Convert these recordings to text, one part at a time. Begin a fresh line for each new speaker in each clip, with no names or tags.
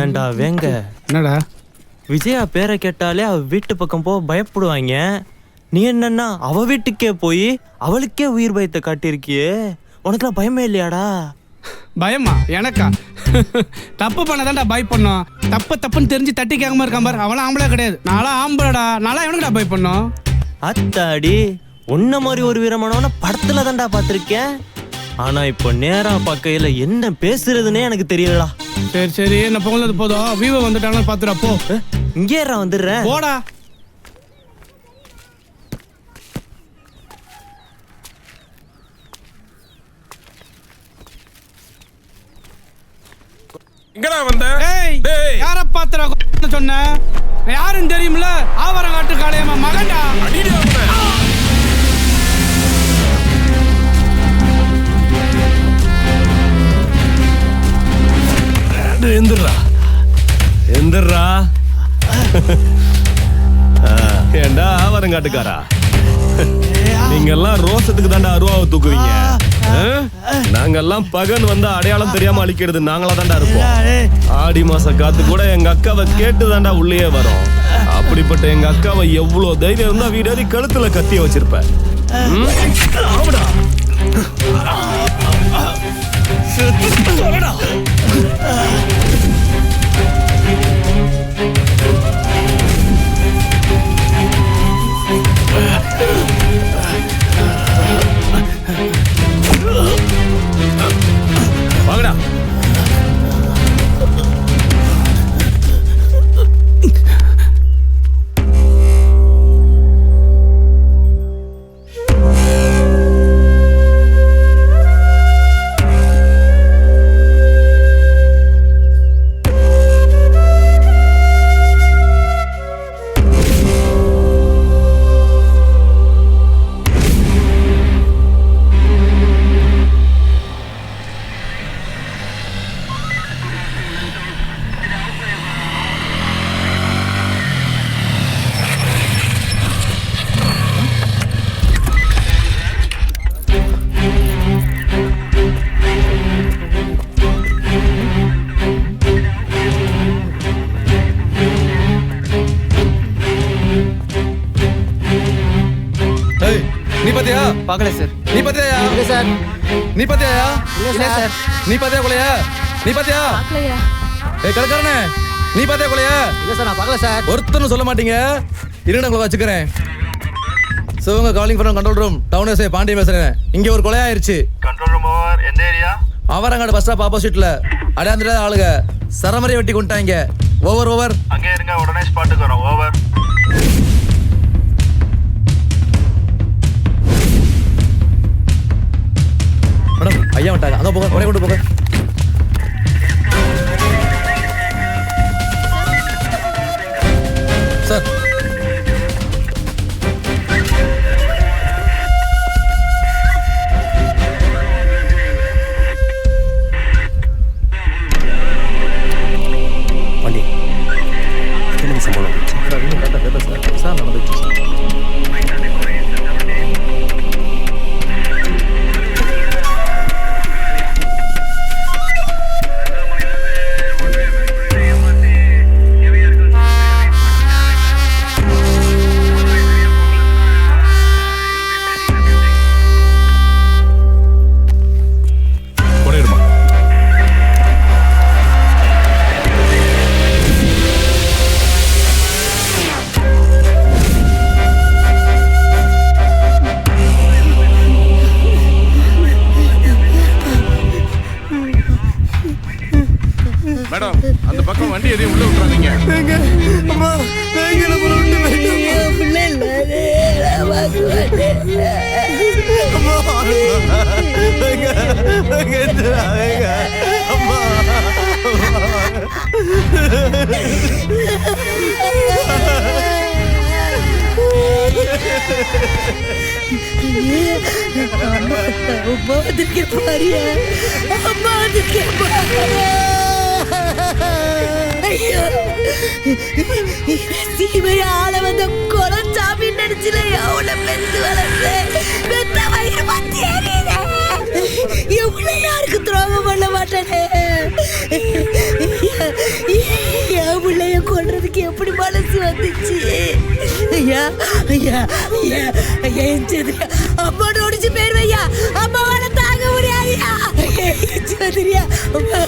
ஏன்டா வேங்க?
என்னடா?
விஜயா பேரை கேட்டாலே அவ வீட்டு பக்கம் போக பயப்படுவாங்க. நீ என்னன்னா அவ வீட்டுக்கே போய் அவளுக்கே உயிர் பயத்தை காட்டியிருக்கியே. உனக்குலாம் பயமே இல்லையாடா?
பயமா? எனக்கா? தப்பு பண்ணதான்டா பை பண்ணோம் தப்பு தப்புன்னு தெரிஞ்சு தட்டி கேட்காம இருக்கான் பாரு. அவளாம் ஆம்பளை கிடையாது. நான்லாம் ஆம்பளைடா. நான்லாம் எவனுக்குடா பை பண்ணோம்
அத்தாடி உன்ன மாதிரி ஒரு வீரமானவன படத்துல தான்டா பார்த்திருக்கேன். ஆனா இப்போ நேரா பார்க்கையில என்ன பேசுறதுன்னே எனக்கு தெரியலடா.
சரி சரி என்ன பொங்கலது போதும். விவோ வந்துட்டாங்கன்னு பாத்துடா போ
அஹ், இங்கே ஏறா வந்துடுறேன்
போடா.
இங்கடா வந்த?
ஏய்
டேய்.
யார பாத்துடா சொன்ன யாருன்னு தெரியும்ல ஆவரங்காட்டு காளையம்மா மகன்டா.
அடிடி.
எந்திரா? எந்திரா? ஏண்டா ஆவாரங்காட்டுக்காரா நீங்க எல்லாம் ரோசத்துக்கு தாண்டா அருவாவை தூக்குவீங்க ஆ? நாங்கெல்லாம் பகன் வந்து அடையாளம் தெரியாம அழிக்கிறது நாங்களா தாண்டா இருப்போம். ஆடி மாச காத்து கூட எங்க அக்காவை கேட்டு தாண்டா உள்ளே வரும். அப்படிப்பட்ட எங்க அக்காவை எவ்வளவு தைரியம் இருந்தா வீடேறி கழுத்துல கத்திய வச்சிருப்பேன். ஆமாடா.
பார்க்கல சார்
நீ பாத்தியா
இல்லை சார்
நீ பாத்தியா
இல்லை சார்
நீ பாத்தியா கொலையா? நீ பாத்தியா
பார்க்கலையா.
ஏய் கடைக்காரனே நீ பாத்தியா கொலையா?
இல்லை சார் நான் பார்க்கல சார்
ஒருத்தனும் சொல்ல மாட்டீங்க. இருங்க உங்களை வச்சுக்கிறேன். சிவங்க calling from control room town SI Pandiya பேசுறேன். இங்க ஒரு கொலை ஆயிருச்சு.
கண்ட்ரோல் ரூம் ஓவர் எந்த ஏரியா
அவரங்காடு பஸ் ஸ்டாப் ஆப்போசிட்ல அடையாந்துடாத ஆளுங்க. சரமரி வெட்டி கொண்டாங்க ஓவர் ஓவர்
அங்கே இருங்க உடனே ஸ்பாட்டுக்கு வரோம். ஓவர்
மேடம் ஐயா வந்துட்டாங்க அங்க போங்க உடனே கொண்டு
அம்மா வந்திருக்கேன் பாரியா அம்மா வந்திருக்கேன் பாரியா ஐயோ சீமைய ஆள வந்த குளஞ்சாமி நடிச்சுல எவ்வளவு பெத்து வளர்ந்து பெத்த வயிறு பத்தி எவ்வளவு யாருக்கு துரோகம் மாட்டேனே. என் பிள்ளைய கொள்றதுக்கு எப்படி மனசு வந்துச்சு? ஐயா ஐயா ஐயா ஐயா என் சதுரியா. அம்மா நோடிச்சு போயிருவையா. அம்மாவால தாங்க முடியாது ஐயா சதுரியா அம்மா.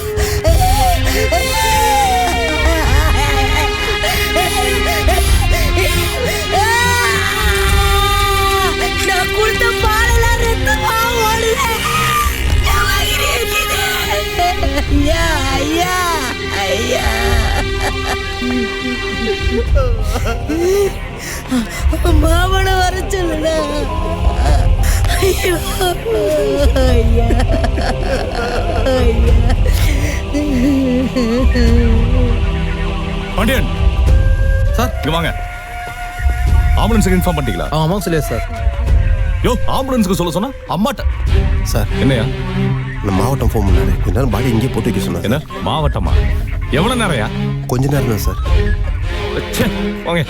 மாமனை வர சொல்லுடா. ஐயோ ஐயா ஐயா
பாண்டியன்.
சார்
இங்க வாங்க. ஆம்புலன்ஸுக்கு இன்ஃபார்ம் பண்ணிட்டீங்களா?
ஆ ஆமாம் சொல்லியா சார்.
யோ ஆம்புலன்ஸ்க்கு சொல்ல சொன்னா அம்மாட்ட.
சார்
என்னையா?
இந்த மாவட்டம் ஃபோன் பண்ணாரு கொஞ்ச நேரம் பாடி இங்கே போட்டு வைக்க சொன்னார்.
என்ன? மாவட்டமா? எவ்வளவு நேரம்யா?
கொஞ்ச நேரம் தான் சார்
வாங்க.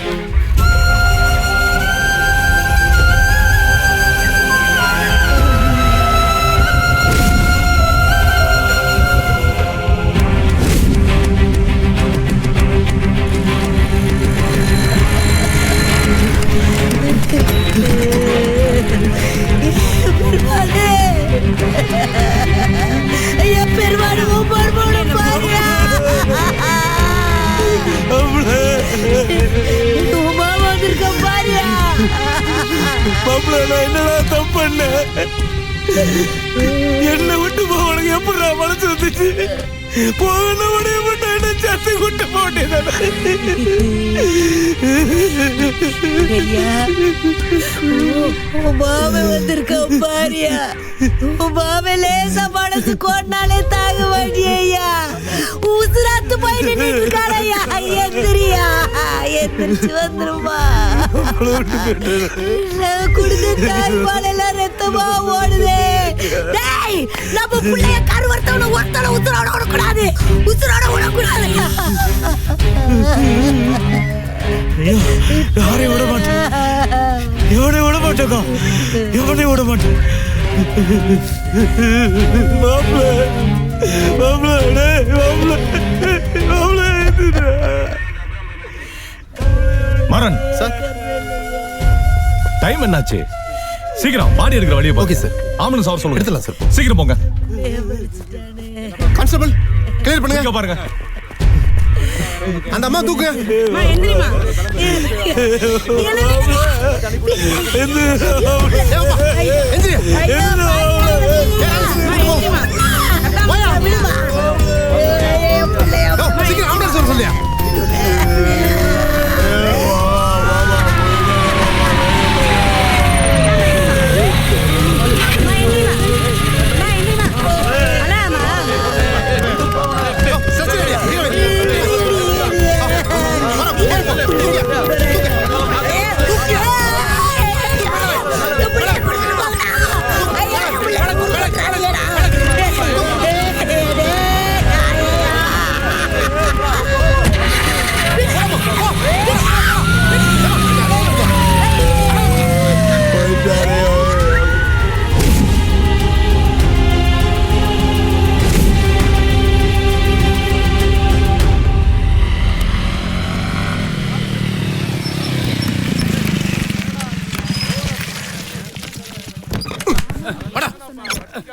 பாருயா.
மாப்பிள்ள நான் என்னடா தப்பு பண்ணேன்? என்னை விட்டு போக உனக்கு எப்படி மனசு வந்துச்சு? போன உடைய மட்டும் என்ன சத்து விட்டு போட்டேன்
வந்திருக்க பாருயா. உமாவை லேசா மனசு கொண்டாலே தாங்க ஐயா. உசுராத்து போய் நின்று எந்திரிச்சு வந்துருமா? நான் கொடுத்த ரத்தமா ஓடுதே. டேய் நம்ம பிள்ளைய கருவர்த்தவன ஒருத்தன உசுரோட விடக்கூடாது. உசுரோட விடக்கூடாது.
யாரையும் விட மாட்டேன். இவனை விட மாட்டேக்கா இவனை விட மாட்டேன். மாப்பிள்ள மாப்பிள்ள டேய் மாப்பிள்ள மாப்பிள்ள
மரன்
சார்.
டைம் என்னாச்சு? சீக்கிரம் பாடி இருக்கிற வழியை
Okay, sir.
ஆம்புலன்ஸ் அவர் சொல்லுங்க.
எடுத்துடலாம், sir.
சீக்கிரம் போங்க.
கான்ஸ்டபிள் கிளியர் பண்ணுங்க.
இங்க பாருங்க.
அந்த அம்மா தூக்குங்க சீக்கிரம் ஆம்புலன்ஸ் வர சொல்லியா?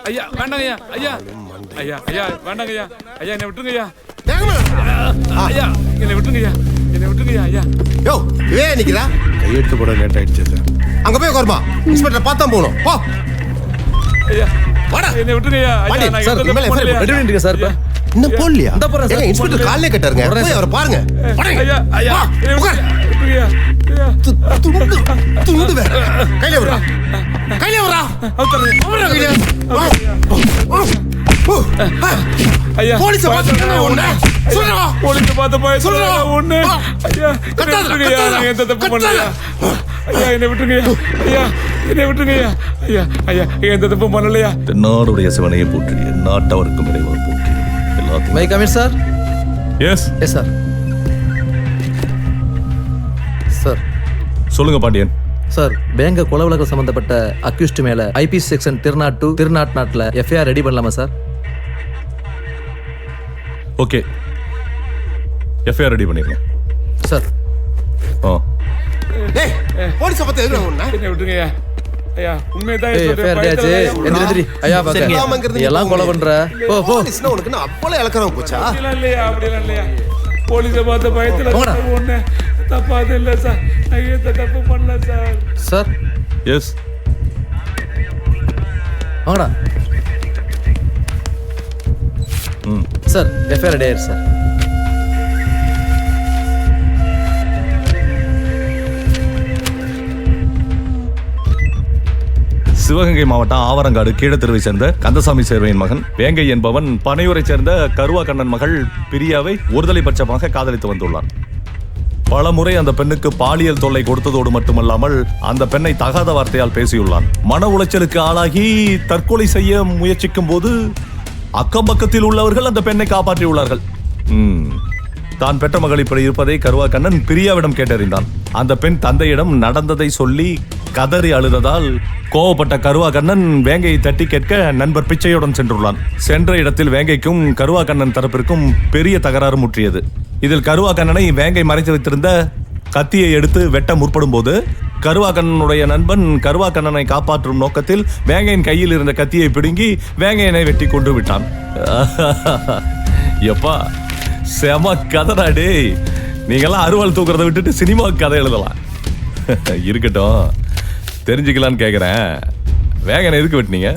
ஐயா வேண்டாங்க ஐயா. ஐயா ஐயா ஐயா வேண்டாங்க ஐயா ஐயா என்னை விட்டுருங்க ஐயா ஐயா என்னை விட்டுருங்க ஐயா என்னை விட்டுருங்க ஐயா. ஐயா
யோ இவே நிக்கிறா? கையெழுத்து போட லேட் ஆயிடுச்சு சார். அங்க போய் உட்காருமா. இன்ஸ்பெக்டர் பார்த்தா போகணும். போ.
ஐயா
வாடா.
என்னை விட்டுருங்க ஐயா ஐயா நான்
சார்? ரெடி பண்ணிருங்க
இன்னும் போடலையா?
இந்த போறேன் சார்.
இன்ஸ்பெக்டர் கட்டாருங்க. போய் அவரை பாருங்க.
ஐயா ஐயா
உட்கார். துண்டு துண்டு வேற. கையில விடுறா
ஐயா
போலீஸை பார்த்துட்டு ஒண்ணு? சொல்றா.
போலீஸ் பார்த்த போய்
சொல்றா.
ஒண்ணு. ஐயா
கத்தாத,
நான் எந்த தப்பு. பண்ணலையா? ஐயா என்னை விட்டுருங்க ஐயா. என்னை விட்டுருங்க ஐயா. ஐயா ஐயா எந்த தப்பு பண்ணலையா?
தென்னாடுடைய சிவனையை போற்றி நாட்டவருக்கும் இறைவனை போற்றி. எல்லாத்தையும்
may I come in sir
yes
yes sir sir
சொல்லுங்க பாண்டியன்.
சார் பேங்க கொலை வழக்கு சம்பந்தப்பட்ட அக்யூஸ்ட் மேல IPC section three naught two three naught நாட்டில் எஃப்ஐஆர் ரெடி பண்ணலாமா சார்?
ஓகே எஃப்ஐஆர் ரெடி பண்ணிருங்க.
சார்.
ஓ
போலீஸ பத்தி எதுக்கு ஒண்ணா
என்னை விட்டுருங்க? ஐயா ஐயா உண்மையை தான்
ஏய் எஃப்ஐஆர் டேச்சு எந்திரி எந்திரி. ஐயா
சரிங்க.
பாக்க நீ எல்லாம் கொலை பண்ற. போ போ.
போலீஸ்னா உனக்கு என்ன அவ்வளவு இலக்கணம் போச்சா?
அப்படிலாம் இல்லையா அப்படிலாம் இல்லையா. போலீஸை பார்த்த பயத்துல
போங்கடா.
ஒண்ணு தப்பாது இல்ல சார். நான் எந்த தப்பு பண்ணல சார்.
சார்.
எஸ்
வாங்கடா.
ம்.
சார் எஃப்ஐஆர் ரெடி ஆயிடுச்சு சார்.
சிவகங்கை மாவட்டம் ஆவரங்காடு கீழத்தெருவை சேர்ந்த கந்தசாமி சேர்வையின் மகன் வேங்கை என்பவன் பனையூரை சேர்ந்த கருவா கண்ணன் மகள் பிரியாவை ஒருதலை பட்சமாக காதலித்து வந்துள்ளான். பல முறை அந்த பெண்ணுக்கு பாலியல் தொல்லை கொடுத்ததோடு மட்டுமல்லாமல் அந்த பெண்ணை தகாத வார்த்தையால் பேசியுள்ளான். மன உளைச்சலுக்கு ஆளாகி தற்கொலை செய்ய முயற்சிக்கும் போது அக்கம் பக்கத்தில் உள்ளவர்கள் அந்த பெண்ணை காப்பாற்றியுள்ளார்கள். தான் பெற்ற மகள் இப்படி இருப்பதை கருவா கண்ணன் பிரியாவிடம் கேட்டறிந்தான். அந்த பெண் தந்தையிடம் நடந்ததை சொல்லி கதறி அழுததால் கோவப்பட்ட கருவா கண்ணன் வேங்கையை தட்டி கேட்க நண்பர் பிச்சையுடன் சென்றுள்ளான். சென்ற இடத்தில் வேங்கைக்கும் கருவா கண்ணன் தரப்பிற்கும் பெரிய தகராறு முற்றியது. இதில் கருவா கண்ணனை வேங்கை மறைத்து வைத்திருந்த கத்தியை எடுத்து வெட்ட முற்படும் போது கருவா கண்ணனுடைய நண்பன் கருவா கண்ணனை காப்பாற்றும் நோக்கத்தில் வேங்கையின் கையில் இருந்த கத்தியை பிடுங்கி வேங்கையனை வெட்டி கொண்டு விட்டான். எப்பா செம கதைடா டேய். நீங்கெல்லாம் அருவாள் தூக்குறதை விட்டுட்டு சினிமாவுக்கு கதை எழுதலாம். இருக்கட்டும். தெரிஞ்சுக்கலான்னு கேட்குறேன் வேகனை எதுக்கு வெட்டினீங்க?